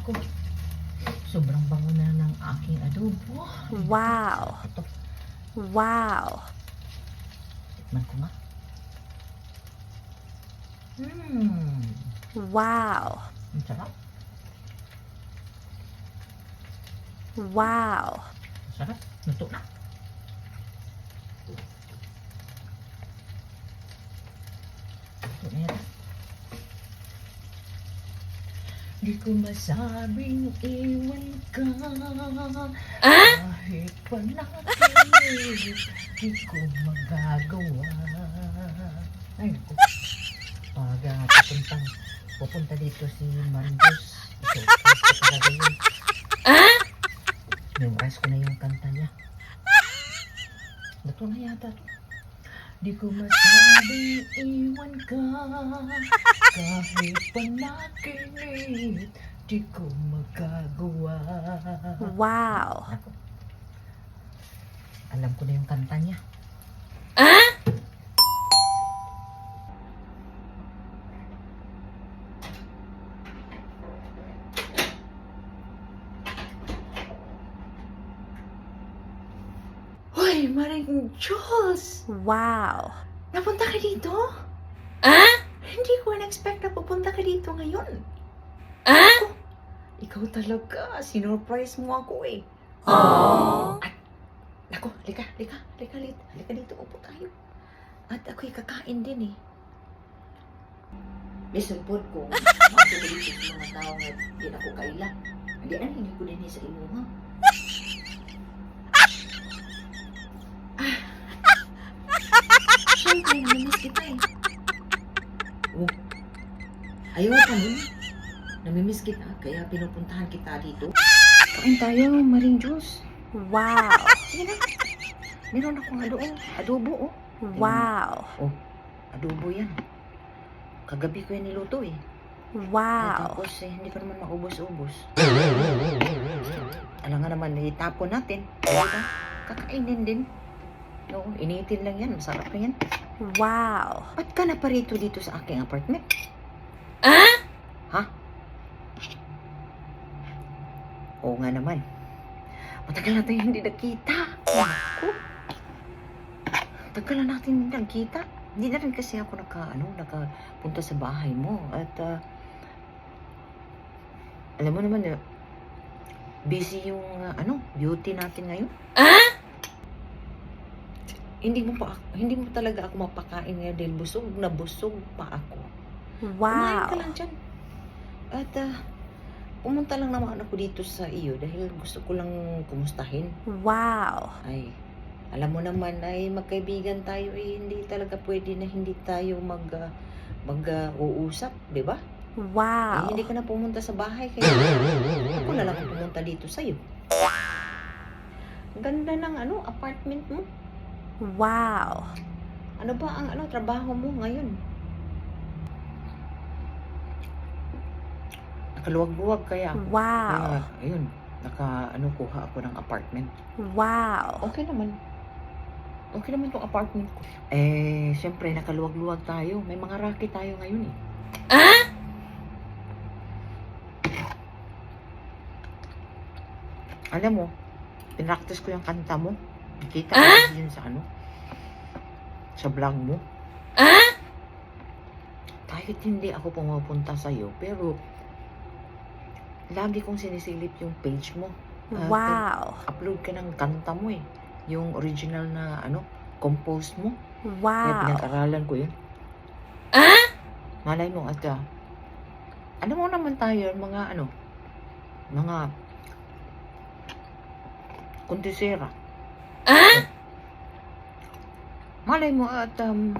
Ako, sobrang bango na ng aking adobo. Wow. Ito, Wow. tikman ko nga. Hmm, Wow. ang sarap. Wow. Ang sarap. Luto na. Luto na yan. Di ko masabing iwan ka. Kahit panaginip Di ko magagawa. Ay naku Pag uh, pupuntang Pupunta dito si Marcos. Ito, ito talaga yun. Memorize ko na yung kanta niya. Ito na yata to Di ko masabing iwan ka Kahit panaginip Di ko magagawa Wow. Alam ko na yung kanta niya. Hoy, Maring Diyos! Wow. Napunta ka dito? Ah? Hindi ko na-expect na pupunta ka dito ngayon. Ah? Ikaw talaga, sinurprise mo ako eh. Oh. At, nako, lika, lika, lika, lika, lika dito, upo tayo. At ako'y kakain din eh. Listen po ko, mga tao na ko kaila. Hindi, ano, hindi ko din eh sa imo, ha? Ah. Siyempre, namiss kita eh. Oh, ayaw ka nun. Namimiss kita, kaya pinupuntahan kita dito. Kain tayo, Maring Diyos. Wow. Sige na. Meron akong adobo. Adobo, oh. Wow. Adobo yan. Kagabi ko yan niluto eh. Eh, Wow. Tapos eh, hindi pa naman maubos-ubos. Alam nga naman, itapon natin. Diba? Kakainin din. Oo, initin lang yan. Masarap na yan. Wow. Ba't ka na parito dito sa aking apartment? Ah? Ha? Oo nga naman. Matagal na tayo hindi nakita. Ako. Tagal na natin hindi nakita. Hindi na rin kasi ako naka, ano, nakapunta sa bahay mo. At, ah, alam mo naman, eh, busy yung, ah, ano, beauty natin ngayon. Ah? Hindi mo pa, hindi mo talaga ako mapakain ngayon dahil busog na busog pa ako. Kumain ka Wow. lang dyan. At ah, pumunta lang naman ako dito sa iyo dahil gusto ko lang kumustahin. Wow. Ay, alam mo naman ay magkaibigan tayo eh, hindi talaga pwede na hindi tayo mag ah, mag ah, uusap, 'di ba? Ay, Wow. hindi ka na pumunta sa bahay kaya ako na lang ang pumunta dito sa iyo. Ganda ng ano, apartment mo. Wow. Ano ba ang ano trabaho mo ngayon? Nakaluwag-luwag kaya. Wow. Kaya, ayun, naka, ano, kuha ako ng apartment. Wow. Okay naman. Okay naman tong apartment ko. Eh, syempre, nakaluwag-luwag tayo. May mga racket tayo ngayon eh. Ah? Alam mo, pinractice ko yung kanta mo. Nakita Ah? ko kasi yun sa ano, sa vlog mo. Ah? Kahit hindi ako pumapunta sa'yo, pero lagi kong sinisilip yung page mo. Ah, Wow. upload ka ng kanta mo eh. Yung original na ano, compose mo. Kaya Wow. pinag-aralan ko yun. Ah? Malay mo at ah, ano mo naman tayo, mga ano, mga kuntisera. Ah? Malay mo at um,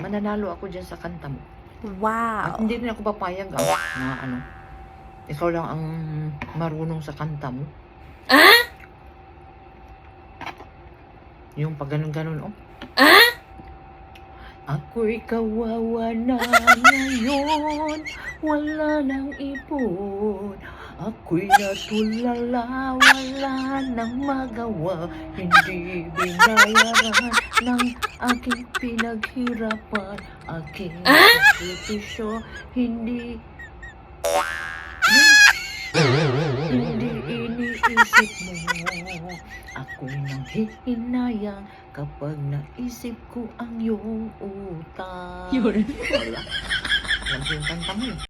mananalo ako dyan sa kanta mo. At Wow. hindi rin ako papayag ah, na ano, ikaw lang ang marunong sa kanta mo. Ah? Yung pag ganun-ganun, oh. Ah? Ako'y kawawa na ngayon, wala nang ipon. Ako'y natulala, wala nang magawa. Hindi binayaran ng aking pinaghirapan. Aking sakripisyo, hindi... isip mo Ako'y nang hihinayang Kapag naisip ko ang iyong utang Yun. Wala Alam ko yung kanta mo